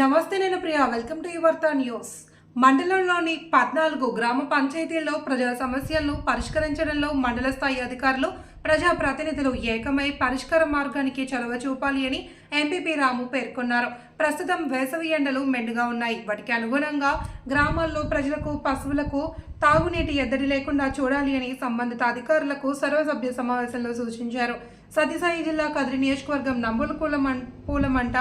నమస్తే నేను Priya. Welcome to యువర్త న్యూస్. మండలంలోని పద్నాలుగు గ్రామ పంచాయతీల్లో ప్రజల సమస్యలను పరిష్కరించడంలో మండల స్థాయి అధికారులు ప్రజా ప్రతినిధులు ఏకమై పరిష్కార మార్గానికి చొరవ చూపాలి అని ఎంపీపీ రాము పేర్కొన్నారు. ప్రస్తుతం వేసవి ఎండలు మెండుగా ఉన్నాయి. వాటికి అనుగుణంగా గ్రామాల్లో ప్రజలకు పశువులకు తాగునీటి ఎద్దడి లేకుండా చూడాలి అని సంబంధిత అధికారులకు సర్వసభ్య సమావేశంలో సూచించారు. సత్యసాయి జిల్లా కదిరి నియోజకవర్గం నంబులకూల పూలమంట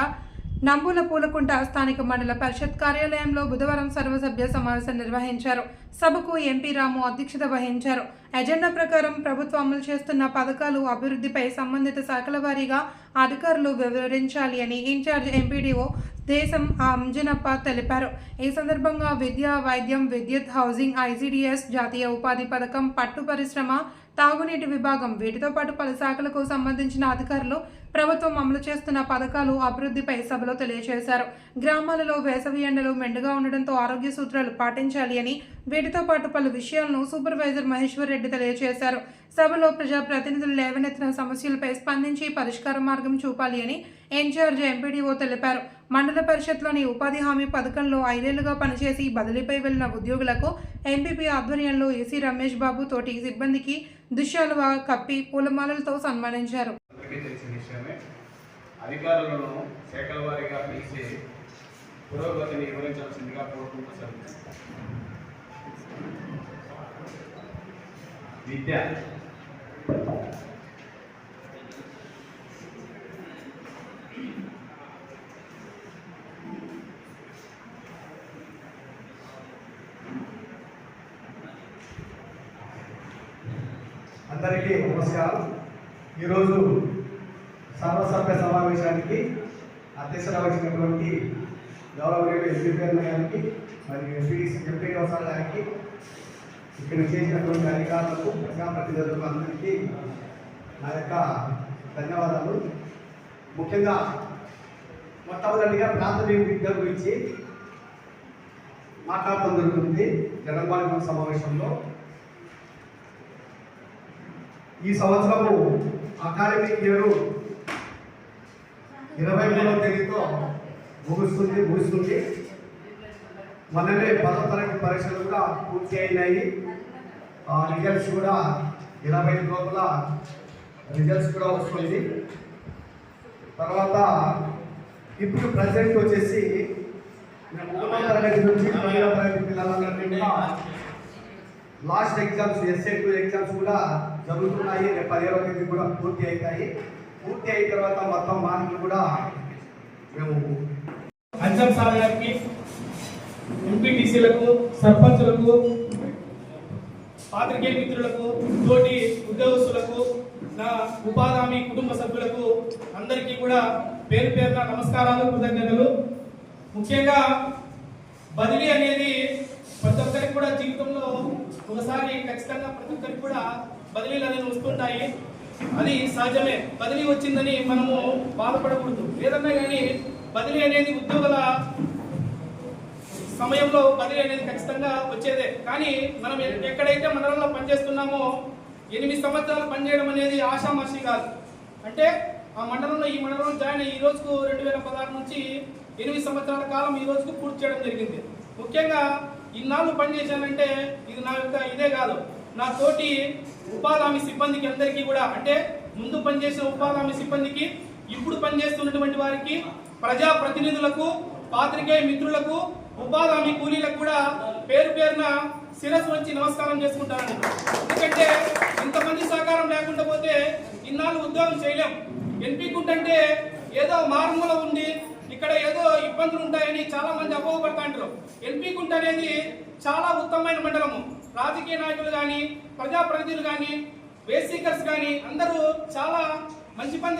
నంబుల పూలకుంట స్థానిక మండల పరిషత్ కార్యాలయంలో బుధవారం సర్వసభ్య సమావేశం నిర్వహించారు. సభకు ఎంపీ రాము అధ్యక్షత వహించారు. ఎజెండా ప్రకారం ప్రభుత్వం అమలు చేస్తున్న పథకాలు అభివృద్ధిపై సంబంధిత శాఖల వారీగా అధికారులు వివరించాలి అని ఇన్ఛార్జ్ ఎంపీడీఓ దేశం అంజనప్ప తెలిపారు. ఈ సందర్భంగా విద్య వైద్యం విద్యుత్ హౌసింగ్ ఐసీడీఎస్ జాతీయ ఉపాధి పథకం పట్టు పరిశ్రమ తాగునీటి విభాగం వీటితో పాటు పలు శాఖలకు సంబంధించిన అధికారులు ప్రభుత్వం అమలు చేస్తున్న పథకాలు అభివృద్ధిపై సభలో తెలియజేశారు. గ్రామాలలో వేసవి ఎండలు మెండుగా ఉండడంతో ఆరోగ్య సూత్రాలు పాటించాలి అని వీటితో పాటు పలు విషయాలను సూపర్వైజర్ మహేశ్వర్ రెడ్డి తెలియజేశారు. సభలో ప్రజా ప్రతినిధులు లేవనెత్తిన సమస్యలపై స్పందించి పరిష్కార మార్గం చూపాలి అని ఇన్ఛార్జ్ ఎంపీడీఓ తెలిపారు. మండల పరిషత్లోని ఉపాధి హామీ పథకంలో ఐదేళ్ళుగా పనిచేసి బదిలీపై వెళ్ళిన ఉద్యోగులకు ఎంపీపీ ఆధ్వర్యంలో ఏసీ రమేష్ బాబు తోటి సిబ్బందికి దుశ్యాలువ కప్పి పూలమాలలతో సన్మానించారు. అధికారులను శాఖల వారీగా పిలిచి పురోగతిని వివరించాల్సిందిగా కోరుకుంటూ విద్య. అందరికీ నమస్కారం. ఈరోజు సర్వసభ్య సమావేశానికి అధ్యక్షత వహించినటువంటి గౌరవనీయులు ఎంపీ గారికి మరియు ఎంపీ ఎంపీ వ్యవసాయ గారికి ఇక్కడ చేసినటువంటి అధికారులకు ప్రజాప్రతినిధులకు అందరికీ నా యొక్క ధన్యవాదాలు. ముఖ్యంగా మొట్టమొదటిగా ప్రాథమిక విద్య గురించి మాట్లాడటం జరుగుతుంది జనపాలన సమావేశంలో. ఈ సంవత్సరము అకాడమిక్ ఇయర్ ఇరవై మూడవ తేదీతో ముగుస్తుంది ముగుస్తుంది. మొన్ననే పదో తరగతి పరీక్షలు కూడా పూర్తి అయినాయి ఆ రిజల్ట్స్ కూడా ఇరవై ఐదు లోపల రిజల్ట్స్ కూడా వస్తుంది. తర్వాత ఇప్పుడు ప్రజెంట్ వచ్చేసి మూడవ తరగతి నుంచి తొమ్మిదవ తరగతి పిల్లలందరినీ కూడా last exams SA two exams కూడా జరుగుతున్నాయి. రేపు పదిహేడవ తేదీ కూడా పూర్తి అవుతాయి. పూర్తి అయిన తర్వాత మొత్తం మార్కులు కూడా మేము అంజం సార్ గారికి ఎంపీటీసీలకు సర్పంచులకు పాత్రికేయ మిత్రులకు తోటి ఉద్యోగస్తులకు నా ఉపాధి కుటుంబ సభ్యులకు అందరికీ కూడా పేరు పేరున నమస్కారాలు కృతజ్ఞతలు. ముఖ్యంగా బదిలీ అనేది ప్రతి ఒక్కరికి కూడా జీవితంలో ఒకసారి ఖచ్చితంగా ప్రతి ఒక్కరికి కూడా బదిలీలు అనేది వస్తుంటాయి. అది సహజమే. బదిలీ వచ్చిందని మనము బాధపడకూడదు. ఏదన్నా కానీ బదిలీ అనేది ఉద్యోగుల సమయంలో బదిలీ అనేది ఖచ్చితంగా వచ్చేదే. కానీ మనం ఎక్కడైతే మండలంలో పనిచేస్తున్నామో ఎనిమిది సంవత్సరాలు పనిచేయడం అనేది ఆషామాషి కాదు. అంటే ఆ మండలంలో ఈ మండలం జాయిన్ అయ్యి ఈ రోజుకు రెండు వేల పదహారు నుంచి ఎనిమిది సంవత్సరాల కాలం ఈ రోజుకు పూర్తి చేయడం జరిగింది. ముఖ్యంగా ఇన్నాళ్ళు పనిచేశానంటే ఇది నా యొక్క ఇదే కాదు. నా తోటి ఉపాధి హామీ సిబ్బందికి అందరికీ కూడా అంటే ముందు పనిచేసిన ఉపాధి హామీ సిబ్బందికి ఇప్పుడు పనిచేస్తున్నటువంటి వారికి ప్రజా ప్రతినిధులకు పాత్రికేయ మిత్రులకు ఉపాధి హామీ కూలీలకు కూడా పేరు పేరున శిరస్సు వచ్చి నమస్కారం చేసుకుంటాను ఎందుకంటే ఇంతమంది సహకారం లేకుండా పోతే ఇన్నాళ్ళు ఉద్యోగం చేయలేం. ఎన్పీకుంటే ఏదో మారుమూల ఉండి ఇక్కడ ఏదో ఇబ్బందులు ఉంటాయని చాలా మంది అపోహపడతాంటారు ఎన్పీకుంట అనేది చాలా ఉత్తమమైన మండలము. రాజకీయ నాయకులు కానీ ప్రజాప్రతినిధులు కానీ బేసికర్స్ కానీ అందరూ చాలా మంచి పని